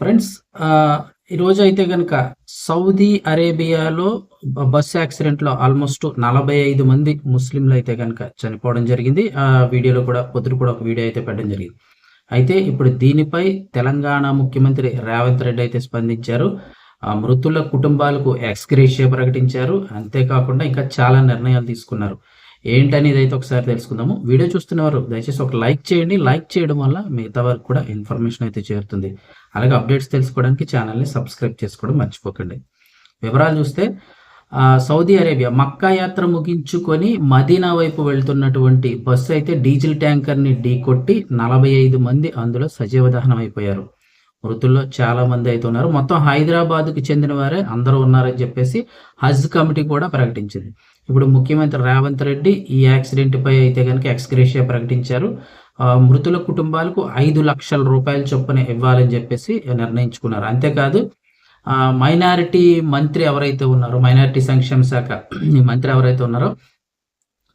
Friends ఈరోజు అయితే కనుక సౌదీ అరేబియాలో బస్సు బస్ యాక్సిడెంట్లో ఆల్మోస్ట్ నలభై ఐదు మంది ముస్లింలు అయితే కనుక చనిపోవడం జరిగింది. ఆ వీడియోలో కూడా పొద్దున కూడా ఒక వీడియో అయితే పెట్టడం జరిగింది. అయితే ఇప్పుడు దీనిపై తెలంగాణ ముఖ్యమంత్రి రేవంత్ రెడ్డి అయితే స్పందించారు. ఆ మృతుల కుటుంబాలకు ఎక్స్గ్రేషియా ప్రకటించారు. అంతేకాకుండా ఇంకా చాలా నిర్ణయాలు తీసుకున్నారు. ఏంటనేది అయితే ఒకసారి తెలుసుకుందాము. వీడియో చూస్తున్నవారు దయచేసి ఒక లైక్ చేయండి. లైక్ చేయడం వల్ల మిగతా వారికి కూడా ఇన్ఫర్మేషన్ అయితే చేరుతుంది. అలాగే అప్డేట్స్ తెలుసుకోవడానికి ఛానల్ని సబ్స్క్రైబ్ చేసుకోవడం మర్చిపోకండి. వివరాలు చూస్తే సౌదీ అరేబియా మక్కా యాత్ర ముగించుకొని మదీనా వైపు వెళ్తున్నటువంటి బస్సు అయితే డీజిల్ ట్యాంకర్ని ఢీకొట్టి నలభై ఐదు మంది అందులో సజీవ దహనం అయిపోయారు. మృతుల్లో చాలా మంది అయితే ఉన్నారు. మొత్తం హైదరాబాద్కు చెందిన వారే అందరూ ఉన్నారని చెప్పేసి హజ్ కమిటీ కూడా ప్రకటించింది. ఇప్పుడు ముఖ్యమంత్రి రేవంత్ రెడ్డి ఈ యాక్సిడెంట్పై అయితే కనుక ఎక్స్గ్రేషియా ప్రకటించారు. మృతుల కుటుంబాలకు ఐదు లక్షల రూపాయల చొప్పున ఇవ్వాలని చెప్పేసి నిర్ణయించుకున్నారు. అంతేకాదు మైనారిటీ మంత్రి ఎవరైతే ఉన్నారో మైనారిటీ సంక్షేమ శాఖ ఈ మంత్రి ఎవరైతే ఉన్నారో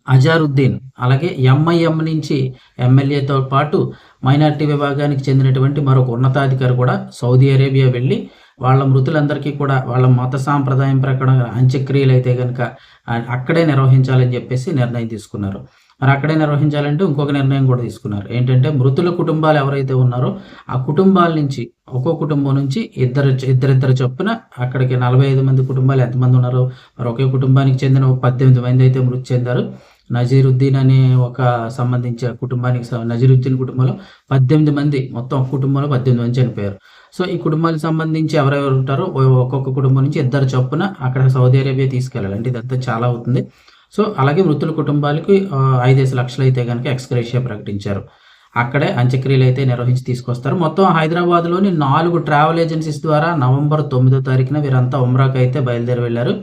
అజారుద్దీన్ అలాగే ఎంఐఎం నుంచి ఎమ్మెల్యేతో పాటు మైనారిటీ విభాగానికి చెందినటువంటి మరొక ఉన్నతాధికారి కూడా సౌదీ అరేబియా వెళ్ళి వాళ్ళ మృతులందరికీ కూడా వాళ్ళ మత సాంప్రదాయం ప్రకారం అంత్యక్రియలు అయితే కనుక అక్కడే నిర్వహించాలని చెప్పేసి నిర్ణయం తీసుకున్నారు. మరి అక్కడే నిర్వహించాలంటే ఇంకొక నిర్ణయం కూడా తీసుకున్నారు. ఏంటంటే మృతుల కుటుంబాలు ఎవరైతే ఉన్నారో ఆ కుటుంబాల నుంచి ఒక్కో కుటుంబం నుంచి ఇద్దరు ఇద్దరిద్దరు చొప్పున అక్కడికి నలభై ఐదు మంది కుటుంబాలు ఎంతమంది ఉన్నారో మరి ఒకే కుటుంబానికి చెందిన ఒక పద్దెనిమిది మంది అయితే మృతి చెందారు. నజీరుద్దీన్ అనే ఒక సంబంధించిన కుటుంబానికి స- నజీరుద్దీన్ కుటుంబంలో పద్దెనిమిది మంది మొత్తం ఒక కుటుంబంలో పద్దెనిమిది మంది చనిపోయారు. సో ఈ కుటుంబాలకు సంబంధించి ఎవరెవరు ఉంటారో ఒక్కొక్క కుటుంబం నుంచి ఇద్దరు చొప్పున అక్కడ సౌదీ అరేబియా తీసుకెళ్ళాలి. అంటే ఇదంతా చాలా అవుతుంది. సో అలాగే మృతుల కుటుంబాలకి ఐదేసి లక్షలు అయితే కనుక ఎక్స్గ్రేషియా ప్రకటించారు. అక్కడే అంత్యక్రియలు అయితే నిర్వహించి తీసుకొస్తారు. మొత్తం హైదరాబాద్లోని నాలుగు ట్రావెల్ ఏజెన్సీస్ ద్వారా నవంబర్ తొమ్మిదో తారీఖున వీరంతా ఉమ్రాకి అయితే బయలుదేరి వెళ్ళారు.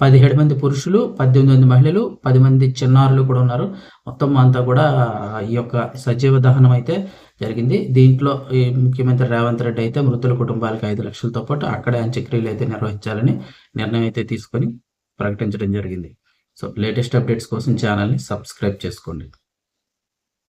పదిహేడు మంది పురుషులు పద్దెనిమిది మంది మహిళలు పది మంది చిన్నారులు కూడా ఉన్నారు. మొత్తం అంతా కూడా ఈ యొక్క సజీవ దహనం అయితే జరిగింది. దీంట్లో ఈ ముఖ్యమంత్రి రేవంత్ రెడ్డి అయితే మృతుల కుటుంబాలకు ఐదు లక్షలతో పాటు అక్కడే అంత్యక్రియలు అయితే నిర్వహించాలని నిర్ణయం అయితే తీసుకొని ప్రకటించడం జరిగింది. సో లేటెస్ట్ అప్డేట్స్ కోసం ఛానల్ని సబ్స్క్రైబ్ చేసుకోండి.